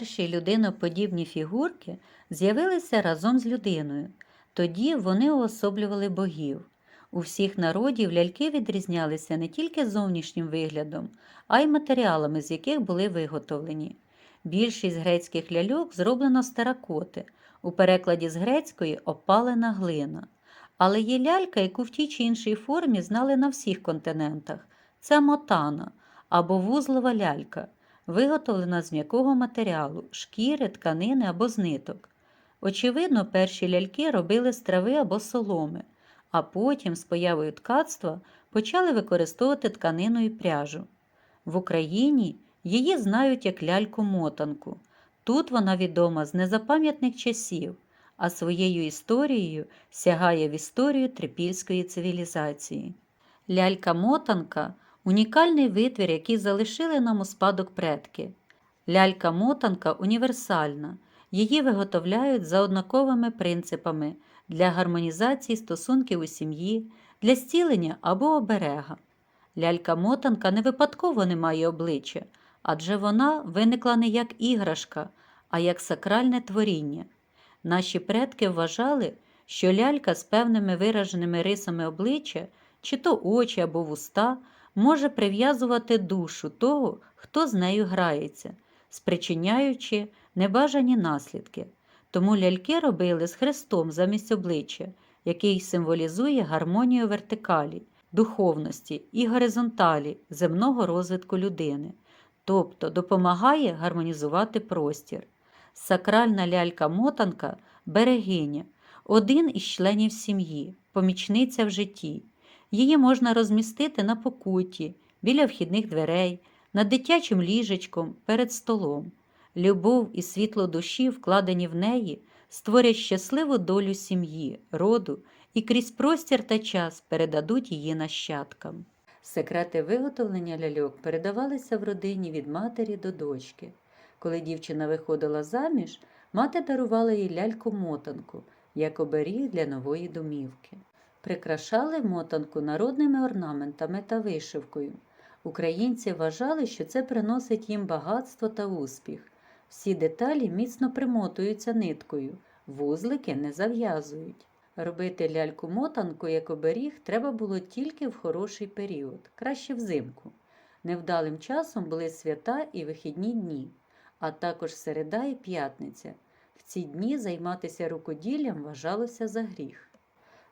Перші людиноподібні фігурки з'явилися разом з людиною. Тоді вони уособлювали богів. У всіх народів ляльки відрізнялися не тільки зовнішнім виглядом, а й матеріалами, з яких були виготовлені. Більшість грецьких ляльок зроблено з теракоти, у перекладі з грецької опалена глина. Але є лялька, яку в тій чи іншій формі знали на всіх континентах. Це мотана або вузлова лялька, виготовлена з м'якого матеріалу, шкіри, тканини або з ниток. Очевидно, перші ляльки робили з трави або соломи, а потім, з появою ткацтва, почали використовувати тканину і пряжу. В Україні її знають як ляльку-мотанку. Тут вона відома з незапам'ятних часів, а своєю історією сягає в історію трипільської цивілізації. Лялька-мотанка унікальний витвір, який залишили нам у спадок предки. Лялька-мотанка універсальна. Її виготовляють за однаковими принципами для гармонізації стосунків у сім'ї, для зцілення або оберега. Лялька-мотанка не випадково не має обличчя, адже вона виникла не як іграшка, а як сакральне творіння. Наші предки вважали, що лялька з певними вираженими рисами обличчя, чи то очі або вуста, може прив'язувати душу того, хто з нею грається, спричиняючи небажані наслідки. Тому ляльки робили з хрестом замість обличчя, який символізує гармонію вертикалі, духовності і горизонталі земного розвитку людини, тобто допомагає гармонізувати простір. Сакральна лялька-мотанка берегиня, один із членів сім'ї, помічниця в житті. Її можна розмістити на покуті, біля вхідних дверей, над дитячим ліжечком, перед столом. Любов і світло душі, вкладені в неї, створять щасливу долю сім'ї, роду і крізь простір та час передадуть її нащадкам. Секрети виготовлення ляльок передавалися в родині від матері до дочки. Коли дівчина виходила заміж, мати дарувала їй ляльку-мотанку, як оберіг для нової домівки. Прикрашали мотанку народними орнаментами та вишивкою. Українці вважали, що це приносить їм багатство та успіх. Всі деталі міцно примотуються ниткою, вузлики не зав'язують. Робити ляльку-мотанку як оберіг треба було тільки в хороший період, краще взимку. Невдалим часом були свята і вихідні дні, а також середа і п'ятниця. В ці дні займатися рукоділлям вважалося за гріх.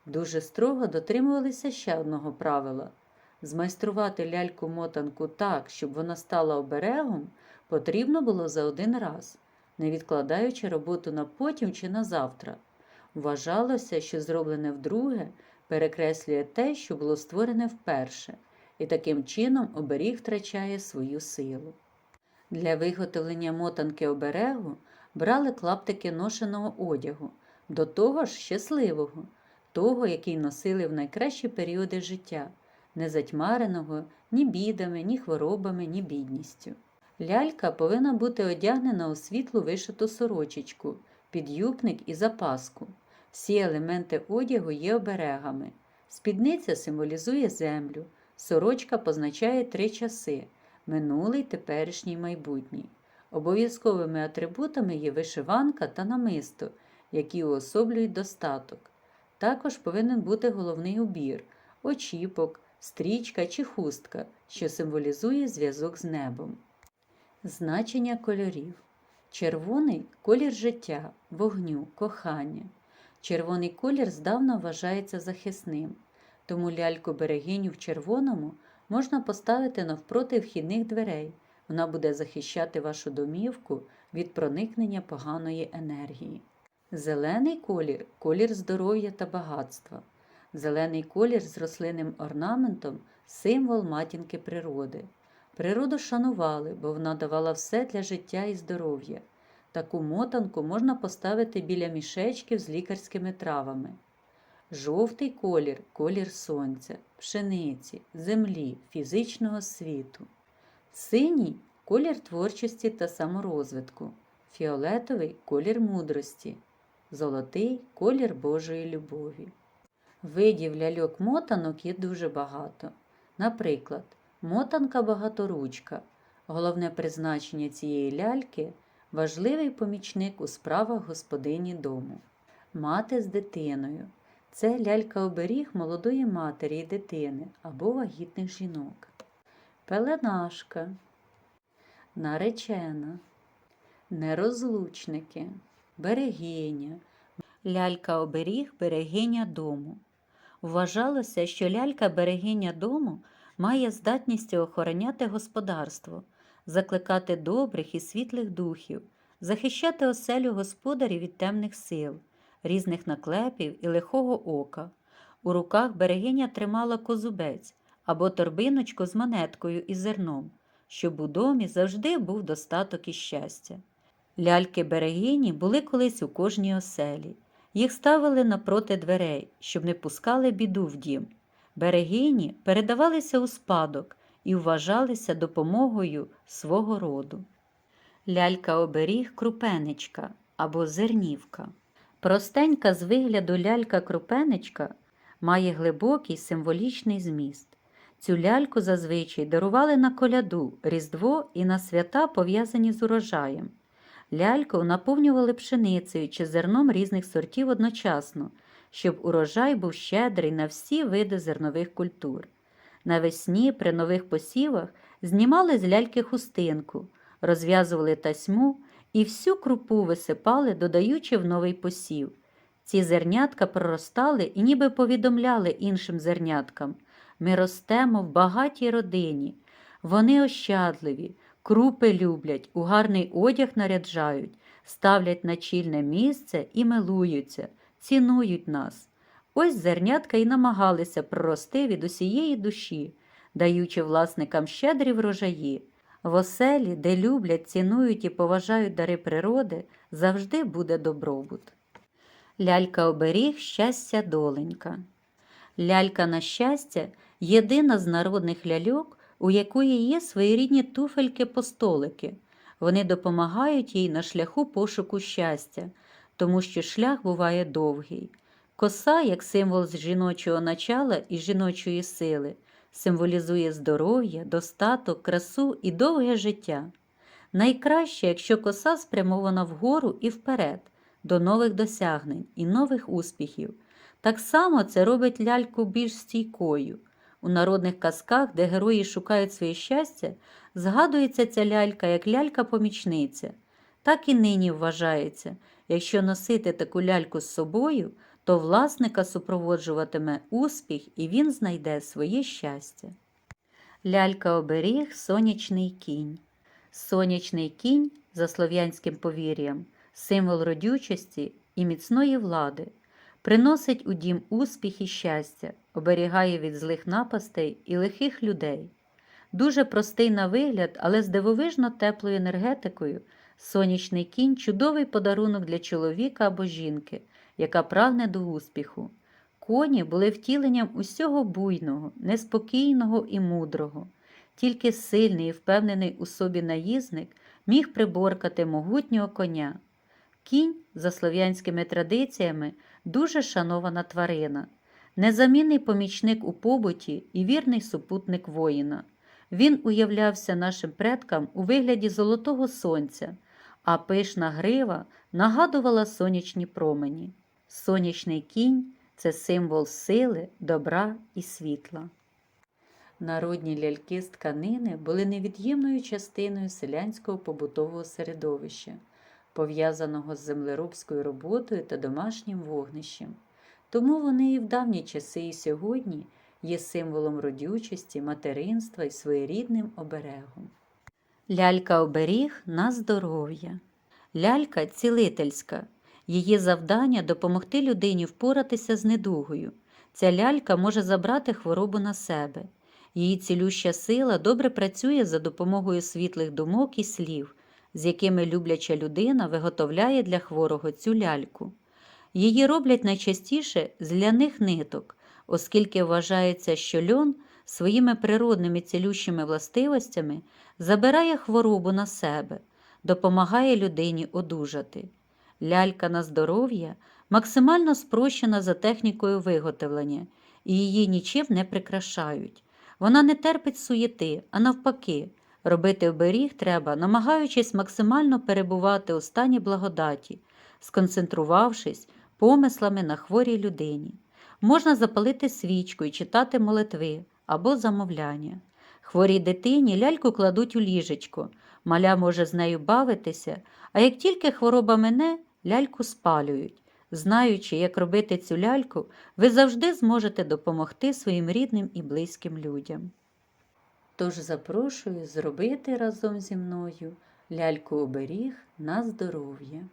Дуже строго дотримувалися ще одного правила змайструвати ляльку-мотанку так, щоб вона стала оберегом, потрібно було за один раз, не відкладаючи роботу на потім чи на завтра. Вважалося, що зроблене вдруге перекреслює те, що було створене вперше, і таким чином оберіг втрачає свою силу. Для виготовлення мотанки оберегу брали клаптики ношеного одягу, до того ж щасливого, того, який носили в найкращі періоди життя, не затьмареного ні бідами, ні хворобами, ні бідністю. Лялька повинна бути одягнена у світлу вишиту сорочечку, підюбник і запаску. Всі елементи одягу є оберегами. Спідниця символізує землю, сорочка позначає три часи минулий, теперішній майбутній. Обов'язковими атрибутами є вишиванка та намисто, які уособлюють достаток. Також повинен бути головний убір, очіпок, стрічка чи хустка, що символізує зв'язок з небом. Значення кольорів. Червоний колір життя, вогню, кохання. Червоний колір здавна вважається захисним, тому ляльку берегиню в червоному можна поставити навпроти вхідних дверей. Вона буде захищати вашу домівку від проникнення поганої енергії. Зелений колір колір здоров'я та багатства. Зелений колір з рослинним орнаментом символ матінки природи. Природу шанували, бо вона давала все для життя і здоров'я. Таку мотанку можна поставити біля мішечків з лікарськими травами. Жовтий колір колір сонця, пшениці, землі, фізичного світу. Синій колір творчості та саморозвитку. Фіолетовий колір мудрості. Золотий колір Божої любові. Видів ляльок мотанок є дуже багато. Наприклад, мотанка багаторучка. Головне призначення цієї ляльки важливий помічник у справах господині дому. Мати з дитиною це лялька-оберіг молодої матері і дитини або вагітних жінок. Пеленашка, наречена, нерозлучники, берегиня, лялька-оберіг берегиня дому. Вважалося, що лялька-берегиня дому має здатність охороняти господарство, закликати добрих і світлих духів, захищати оселю господарів від темних сил, різних наклепів і лихого ока. У руках берегиня тримала козубець або торбиночку з монеткою і зерном, щоб у домі завжди був достаток і щастя. Ляльки берегині були колись у кожній оселі. Їх ставили напроти дверей, щоб не пускали біду в дім. Берегині передавалися у спадок і вважалися допомогою свого роду. Лялька-оберіг крупеничка або зернівка. Простенька з вигляду лялька-крупеничка має глибокий символічний зміст. Цю ляльку зазвичай дарували на коляду, Різдво і на свята, пов'язані з урожаєм. Ляльку наповнювали пшеницею чи зерном різних сортів одночасно, щоб урожай був щедрий на всі види зернових культур. Навесні при нових посівах знімали з ляльки хустинку, розв'язували тасьму і всю крупу висипали, додаючи в новий посів. Ці зернятка проростали і ніби повідомляли іншим зерняткам ми ростемо в багатій родині, вони ощадливі, крупи люблять, у гарний одяг наряджають, ставлять на чільне місце і милуються, цінують нас. Ось зернятка і намагалися прорости від усієї душі, даючи власникам щедрі врожаї. В оселі, де люблять, цінують і поважають дари природи, завжди буде добробут. Лялька-оберіг щастя доленька. Лялька на щастя єдина з народних ляльок, у якої є своєрідні туфельки-постолики. Вони допомагають їй на шляху пошуку щастя, тому що шлях буває довгий. Коса, як символ жіночого начала і жіночої сили, символізує здоров'я, достаток, красу і довге життя. Найкраще, якщо коса спрямована вгору і вперед, до нових досягнень і нових успіхів. Так само це робить ляльку більш стійкою. У народних казках, де герої шукають своє щастя, згадується ця лялька як лялька-помічниця. Так і нині вважається, якщо носити таку ляльку з собою, то власника супроводжуватиме успіх і він знайде своє щастя. Лялька-оберіг сонячний кінь. Сонячний кінь, за слов'янським повір'ям, символ родючості і міцної влади, приносить у дім успіх і щастя, оберігає від злих напастей і лихих людей. Дуже простий на вигляд, але з дивовижно теплою енергетикою, сонячний кінь чудовий подарунок для чоловіка або жінки, яка прагне до успіху. Коні були втіленням усього буйного, неспокійного і мудрого. Тільки сильний і впевнений у собі наїзник міг приборкати могутнього коня. Кінь, за слов'янськими традиціями, дуже шанована тварина, незамінний помічник у побуті і вірний супутник воїна. Він уявлявся нашим предкам у вигляді золотого сонця, а пишна грива нагадувала сонячні промені. Сонячний кінь це символ сили, добра і світла. Народні ляльки з тканини були невід'ємною частиною селянського побутового середовища, пов'язаного з землеробською роботою та домашнім вогнищем. Тому вони і в давні часи, і сьогодні є символом родючості, материнства і своєрідним оберегом. Лялька-оберіг на здоров'я. Лялька цілительська. Її завдання допомогти людині впоратися з недугою. Ця лялька може забрати хворобу на себе. Її цілюща сила добре працює за допомогою світлих думок і слів, з якими любляча людина виготовляє для хворого цю ляльку. Її роблять найчастіше з ляних ниток, оскільки вважається, що льон своїми природними цілющими властивостями забирає хворобу на себе, допомагає людині одужати. Лялька на здоров'я максимально спрощена за технікою виготовлення, і її нічим не прикрашають. Вона не терпить суєти, а навпаки, Робити оберіг треба, намагаючись максимально перебувати у стані благодаті, сконцентрувавшись помислами на хворій людині. Можна запалити свічку і читати молитви або замовляння. Хворій дитині ляльку кладуть у ліжечко, маля може з нею бавитися, а як тільки хвороба мине, ляльку спалюють. Знаючи, як робити цю ляльку, ви завжди зможете допомогти своїм рідним і близьким людям. Тож запрошую зробити разом зі мною ляльку оберіг на здоров'я.